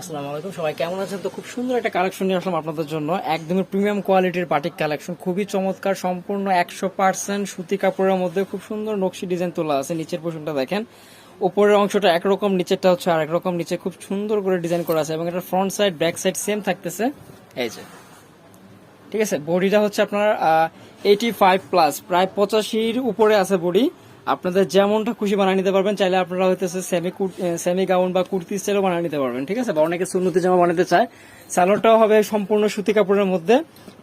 আসসালামু আলাইকুম। সবাই কেমন আছেন? তো খুব সুন্দর একটা কালেকশন নিয়ে আসলাম আপনাদের জন্য। প্রিমিয়াম কোয়ালিটির কালেকশন খুবই চমৎকার, সম্পূর্ণ একশো পার্সেন্ট সুতি কাপড়ের মধ্যে খুব সুন্দর ডিজাইন তোলা আছে। নিচের পোর্শনটা দেখেন। উপরের অংশটা একরকম, নিচেরটা হচ্ছে আর একরকম। নিচে খুব সুন্দর করে ডিজাইন করা আছে এবং এটা front side back side same থাকতেছে। এই যে। ঠিক আছে? বডিটা হচ্ছে আপনার এইটি ফাইভ প্লাস প্রায় পঁচাশির উপরে আছে বডি। আপনাদের যেমনটা খুশি বানিয়ে নিতে পারবেন, চাইলে আপনারা হইতেছে সেমি সেমি গাউন বা কুর্তি স্টাইলও বানিয়ে নিতে পারবেন, ঠিক আছে? বা অনেকে সুন্নতি জামা বানাতে চায়। স্যালোটাও হবে সম্পূর্ণ সুতি কাপড়ের মধ্যে,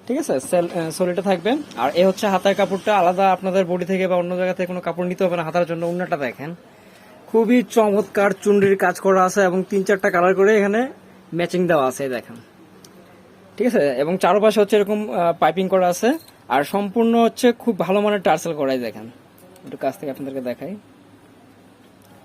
ঠিক আছে? সোলিটা থাকবে। আর এ হচ্ছে হাতার কাপড়টা, আলাদা আপনাদের বডি থেকে বা অন্য জায়গা থেকে কোনো কাপড় নিতে হবে না, হাতার জন্য। অন্যটা দেখেন। খুবই চমৎকার চুনরির কাজ করা আছে এবং তিন চারটা কালার করে এখানে ম্যাচিং দেওয়া আছে দেখেন। ঠিক আছে? এবং চারপাশে হচ্ছে এরকম পাইপিং করা আছে। আর সম্পূর্ণ হচ্ছে খুব ভালো মানের টার্সেল করাই দেখেন। একটু কাছ থেকে আপনাদেরকে দেখাই।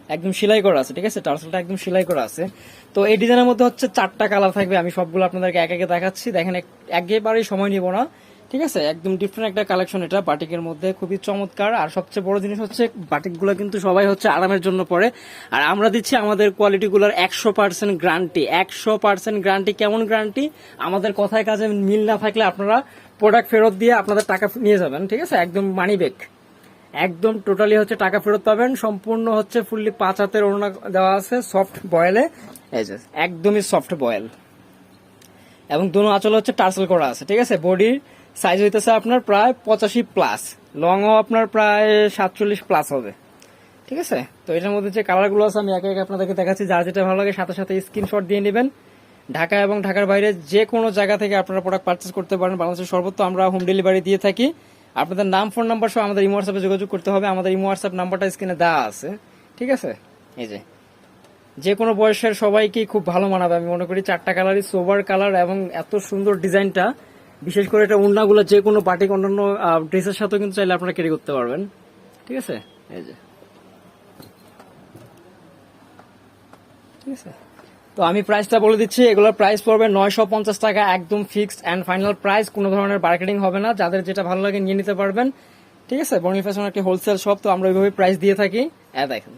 একদম সেলাই করা আছে, ঠিক আছে? টার্সেলটা একদম সেলাই করা আছে। তো এই ডিজাইনের মধ্যে হচ্ছে চারটা কালার থাকবে, আমি সবগুলো আপনাদেরকে এক একে দেখাচ্ছি। দেখেন, এক- একেবারেই সময় নিব না, ঠিক আছে? একদম ডিফারেন্ট একটা কালেকশন এটা, বাটিকের মধ্যে। খুবই চমৎকার। আর সবচেয়ে বড় জিনিস হচ্ছে, বাটিকগুলো কিন্তু সবাই হচ্ছে আরামের জন্য পড়ে আর আমরা দিচ্ছি আমাদের কোয়ালিটিগুলোর একশো পার্সেন্ট গ্যারান্টি একশো পার্সেন্ট গ্যারান্টি কেমন গ্যারান্টি আমাদের কথায় কাজে মিল না থাকলে আপনারা প্রোডাক্ট ফেরত দিয়ে আপনাদের টাকা নিয়ে যাবেন, ঠিক আছে? একদম মানি ব্যাক একদম টোটালি হচ্ছে টাকা ফেরত পাবেন। সম্পূর্ণ হচ্ছে ফুললি পাঁচ হাতের ওড়না দেওয়া আছে সফট বয়েলে এই যে। একদমই সফট বয়েল এবং দোনো আঁচল হচ্ছে টার্সেল করা আছে ঠিক আছে? বডির সাইজ হইতেছে আপনার প্রায় পঁচাশি প্লাস লংও আপনার প্রায় সাতচল্লিশ প্লাস হবে। ঠিক আছে? তো এটার মধ্যে যে কালারগুলো আছে আমি একে একে আপনাদেরকে দেখাচ্ছি। যার যেটা ভালো লাগে সাথে সাথে স্ক্রিনশট দিয়ে নেবেন। ঢাকা এবং ঢাকার বাইরে যে কোনো জায়গা থেকে আপনারা প্রোডাক্ট পারচেস করতে পারেন। বাংলাদেশের সর্বত্র আমরা হোম ডেলিভারি দিয়ে থাকি। আপনাদের নাম ফোন নাম্বার সহ আমাদের ইমো হোয়াটসঅ্যাপে যোগাযোগ করতে হবে। আমাদের ইমো হোয়াটসঅ্যাপ নাম্বারটা স্ক্রিনে দেওয়া আছে। ঠিক আছে? এই যে। যে কোনো বয়সের সবাইকেই খুব ভালো মানাবে। আমি মনে করি চারটা কালারই সোবার কালার এবং এত সুন্দর ডিজাইনটা। বিশেষ করে এটা ওড়নাগুলো যে কোনো বাটিক অন্যান্য ড্রেসের সাথেও কিন্তু চাইলে আপনারা ক্যারি করতে পারবেন। ঠিক আছে? এই যে। ঠিক আছে? তো আমি প্রাইসটা বলে দিচ্ছি, এগুলোর প্রাইস পড়বে নয়শো পঞ্চাশ টাকা, একদম ফিক্সড অ্যান্ড ফাইনাল প্রাইস কোনো ধরনের মার্কেটিং হবে না, যাদের যেটা ভালো লাগে নিয়ে নিতে পারবেন। ঠিক আছে? বনি ফ্যাশন একটি হোলসেল শপ তো আমরা ওইভাবে প্রাইস দিয়ে থাকি। হ্যাঁ দেখেন।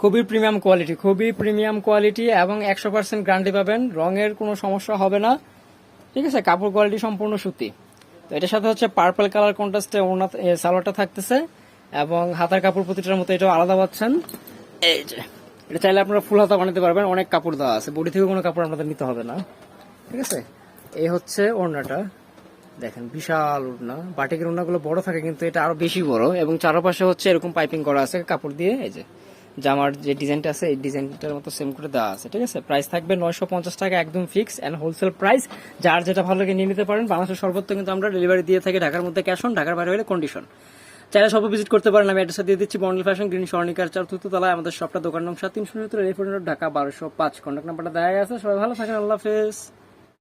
খুবই প্রিমিয়াম কোয়ালিটি খুবই প্রিমিয়াম কোয়ালিটি এবং একশো পার্সেন্ট গ্যারান্টি পাবেন, রঙের কোনো সমস্যা হবে না। ঠিক আছে? কাপড় কোয়ালিটি সম্পূর্ণ সুতি। তো এটার সাথে হচ্ছে পার্পল কালার কন্ট্রাস্টে ওনা সালোয়ারটা থাকতেছে এবং হাতার কাপড় প্রতিটার মতো এটাও আলাদা পাচ্ছেন। এই যে। এটা চাইলে আপনারা ফুল হাতা বানাতে পারবেন, অনেক কাপড় দেওয়া আছে। বডি থেকে কোনো কাপড় আপনাদের নিতে হবে না। ঠিক আছে? এই হচ্ছে ওড়নাটা। দেখেন, বিশাল ওড়না। বাটিকের ওড়নাগুলো বড় থাকে, কিন্তু এটা আরও বেশি বড়। এবং চারপাশে হচ্ছে এরকম পাইপিং করা আছে, কাপড় দিয়ে। এই যে, জামার যে ডিজাইনটা আছে, এই ডিজাইনটার মতো সেম করে দেওয়া আছে। ঠিক আছে? প্রাইস থাকবে নয়শো পঞ্চাশ টাকা একদম ফিক্স অ্যান্ড হোলসেল প্রাইস যার যেটা ভালো লাগে নিয়ে নিতে পারেন। বাংলাদেশের সর্বত্র কিন্তু আমরা ডেলিভারি দিয়ে থাকি ঢাকার মধ্যে ক্যাশ অন ঢাকার বাইরে হলে কন্ডিশন চাইলে সব ভিজিট করতে পারেন। আমি অ্যাড্রেসটা দিয়ে দিচ্ছি। বন্ডল ফ্যাশন গ্রিন স্বর্ণিকার চতুর্থ তলায় আমাদের সবটা দোকান নাম সাত, তিনশো সত্তর রেফারেন্ট ঢাকা, বারোশো পাঁচ। কন্ট্যাক্ট নাম্বারটা দেয় আছে। সবাই ভালো থাকেন। আল্লাহ হাফেজ।